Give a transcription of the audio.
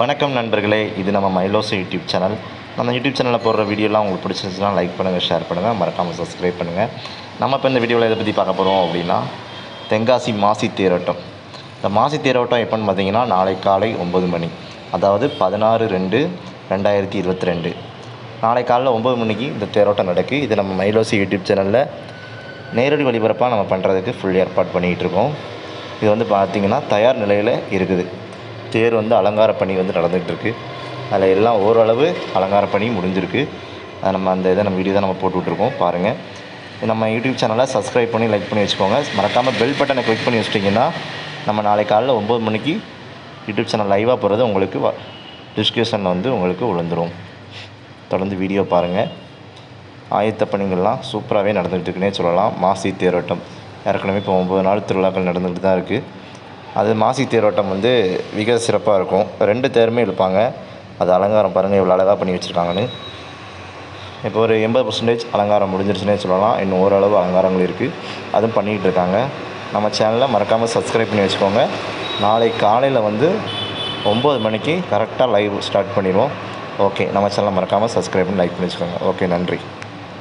வணக்கம் நண்பர்களே இது நம்ம மைலோசோ யூடியூப் சேனல். நம்ம யூடியூப் சேனலில் போடுற வீடியோலாம் உங்களுக்கு பிடிச்சிருந்துச்சுன்னா லைக் பண்ணுங்கள் ஷேர் பண்ணுங்கள் மறக்காமல் சப்ஸ்கிரைப் பண்ணுங்கள் நம்ம இப்போ இந்த வீடியோவில் எதை பற்றி பார்க்க போகிறோம் அப்படின்னா தென்காசி மாசி தேரோட்டம். இந்த மாசி தேரோட்டம் எப்போன்னு பார்த்தீங்கன்னா நாளை காலை ஒம்பது மணி. அதாவது பதினாறு ரெண்டு ரெண்டாயிரத்தி இருபத்தி ரெண்டு. நாளை காலைல ஒம்பது மணிக்கு இந்த தேரோட்டம் நடக்கு. இது நம்ம மைலோசி யூடியூப் சேனலில் நேரடி ஒளிபரப்பாக நம்ம பண்ணுறதுக்கு ஃபுல் ஏற்பாடு பண்ணிகிட்டு இருக்கோம். இது வந்து பார்த்திங்கன்னா தயார் நிலையில் இருக்குது. தேர் வந்து அலங்கார பணி வந்து நடந்துகிட்ருக்கு. அதில் எல்லாம் ஓரளவு அலங்கார பணி முடிஞ்சிருக்கு. அதை நம்ம அந்த இதை நம்ம வீடியோ தான் நம்ம போட்டு விட்ருக்கோம் பாருங்கள் நம்ம யூடியூப் சேனலை சப்ஸ்கிரைப் பண்ணி லைக் பண்ணி வச்சுக்கோங்க. மறக்காமல் பெல் பட்டனை கிளிக் பண்ணி வச்சிட்டிங்கன்னா நம்ம நாளை காலையில் ஒம்பது மணிக்கு யூடியூப் சேனல் லைவாக போகிறது உங்களுக்கு டிஸ்கிரிப்ஷனில் வந்து உங்களுக்கு விழுந்துரும் தொடர்ந்து வீடியோ பாருங்கள் ஆயத்த பணிகள்லாம் சூப்பராகவே நடந்துகிட்டு இருக்குன்னே சொல்லலாம். மாசி தேரோட்டம். ஏற்கனவே இப்போ ஒம்பது நாள் திருவிழாக்கள் நடந்துகிட்டு தான் இருக்குது அது மாசி தேரோட்டம் வந்து மிக சிறப்பாக இருக்கும். ரெண்டு தேருமே இழுப்பாங்க. அது அலங்காரம் பாருங்கள் இவ்வளோ அழகாக பண்ணி வச்சுருக்காங்கன்னு. இப்போ ஒரு எண்பது பர்சன்டேஜ் அலங்காரம் முடிஞ்சிருச்சுன்னே சொல்லலாம். இன்னும் ஓரளவு அலங்காரங்கள் இருக்குது அதுவும் பண்ணிகிட்டு இருக்காங்க. நம்ம சேனலை மறக்காமல் சப்ஸ்கிரைப் பண்ணி வச்சுக்கோங்க. நாளை காலையில் வந்து ஒம்பது மணிக்கு கரெக்டாக லைவ் ஸ்டார்ட் பண்ணிடுவோம். ஓகே நம்ம சேனலை மறக்காமல் சப்ஸ்கிரைப் பண்ணி லைக் பண்ணி வச்சுக்கோங்க. ஓகே நன்றி.